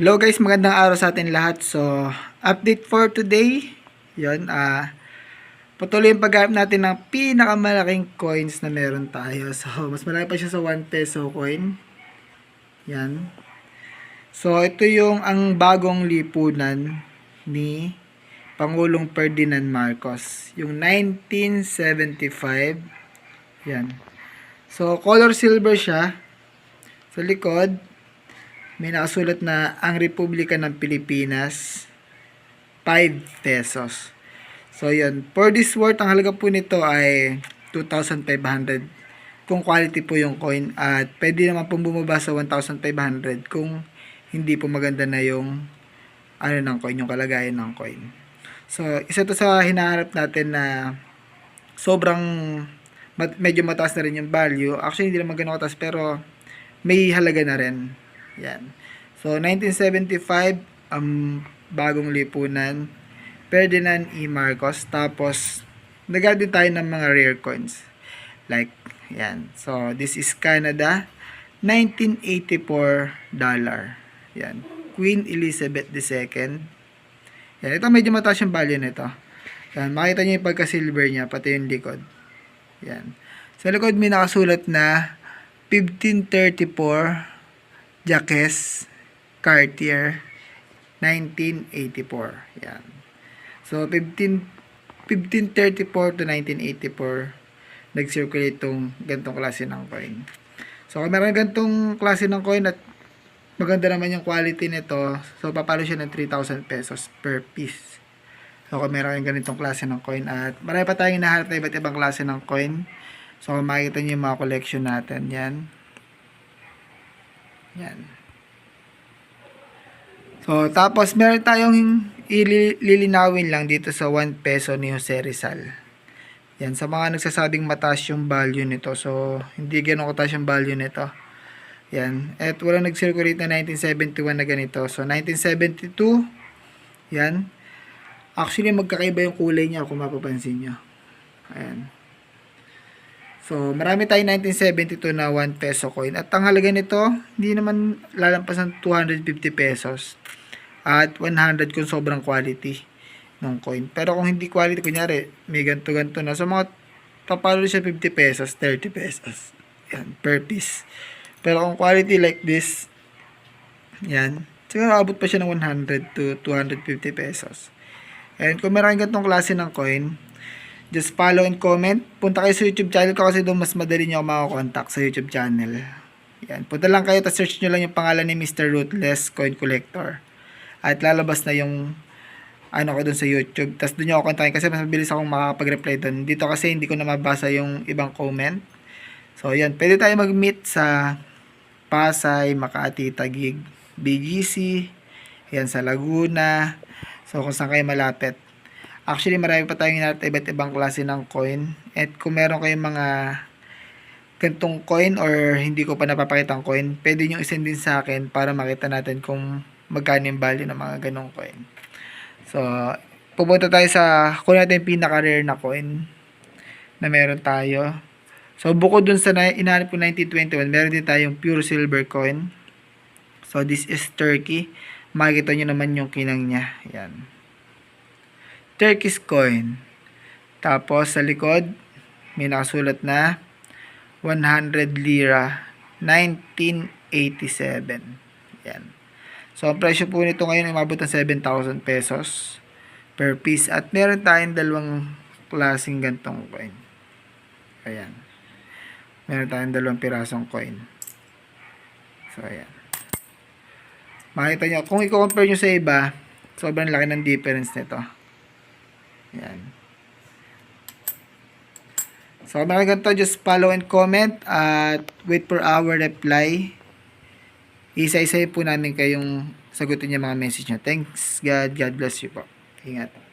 Hello guys, magandang araw sa atin lahat. So, update for today. Yun, ah patuloy yung paggamit natin ng pinakamalaking coins na meron tayo. So, mas malaki pa siya sa 1 peso coin. Yan. So, ito yung ang bagong lipunan ni Pangulong Ferdinand Marcos. Yung 1975. Yan. So, color silver siya. Sa likod, may nakasulat na ang Republika ng Pilipinas 5 pesos. So yun, for this worth ang halaga po nito ay 2,500 kung quality po yung coin at pwede naman pong bumaba sa 1,500 kung hindi po maganda na yung ano ng coin, yung kalagayan ng coin. So isa to sa hinaharap natin na sobrang mat- medyo mataas na rin yung value. Actually hindi naman ganun kataas pero may halaga na rin. Yan. So, 1975, ang bagong lipunan, Ferdinand E. Marcos. Tapos, nagad din tayo ng mga rare coins. Like, yan. So, this is Canada, 1984 dollar. Yan. Queen Elizabeth II. Yan. Ito medyo mataas yung value nito. Yan. Makita nyo yung pagka-silver niya, pati yung likod. Yan. Sa likod may nakasulat na 1534 Jacques Cartier 1984. Yan. So 15 1534 to 1984 nag-circulate tong gantong klase ng coin. So kung meron gantong klase ng coin at maganda naman yung quality nito, so papalo siya ng 3,000 pesos per piece. So kung meron kayong ganitong klase ng coin at marami pa tayong hinahanap na iba't ibang klase ng coin. So kung makikita niyo yung mga collection natin, yan. Yan. So, tapos meron tayong ililinawin lang dito sa 1 peso ni Jose Rizal. Yan, sa mga nagsasabing mataas yung value nito. So, hindi ganun kataas yung value nito. Yan. At wala nag-circulate na 1971 na ganito. So, 1972, yan. Actually, magkakaiba yung kulay niya kung mapapansin nyo. Ayan. So, marami tayong 1972 na 1 peso coin. At ang halaga nito, hindi naman lalampas ng 250 pesos. At 100 kung sobrang quality ng coin. Pero kung hindi quality, kunyari, may ganto-ganto na. So, mga papalo siya 50 pesos, 30 pesos. Yan, per piece. Pero kung quality like this, yan, siguro abot pa siya ng 100 to 250 pesos. And kung meron ganitong klase ng coin, just follow and comment. Punta kayo sa YouTube channel ko kasi doon mas madali nyo ako makakontakt sa YouTube channel. Yan. Punta lang kayo, tapos search nyo lang yung pangalan ni Mr. Ruthless Coin Collector. At lalabas na yung ano ko doon sa YouTube. Tapos doon nyo ako kontakin kasi mas mabilis akong makakapag-reply doon. Dito kasi hindi ko na mabasa yung ibang comment. So, yan. Pwede tayo mag-meet sa Pasay, Makati, Taguig, BGC, yan sa Laguna. So, kung saan kayo malapit. Actually, marami pa tayong natin iba't ibang klase ng coin. At kung meron kayong mga gantong coin or hindi ko pa napapakita ang coin, pwede nyo isend din sa akin para makita natin kung magkano yung value ng mga ganong coin. So, pupunta tayo sa kung natin yung pinaka-rare na coin na meron tayo. So, bukod dun sa na, inahanap ko 1921, meron din tayong pure silver coin. So, this is Turkey. Makikita nyo naman yung kinang niya. Yan. Turkish coin. Tapos sa likod, may nakasulat na 100 lira 1987. Yan. So, ang presyo po nito ngayon ay umabot ng 7,000 pesos per piece. At meron tayong dalawang klaseng gantong coin. Ayan. Meron tayong dalawang pirasong coin. So, ayan. Makita nyo, kung i-compare nyo sa iba, sobrang laki ng difference nito. Yan. So, meron ganito, just follow and comment at wait for our reply. Isa-isa po namin kayong sagutin yung mga message nyo. Thanks, God. God bless you po. Ingat.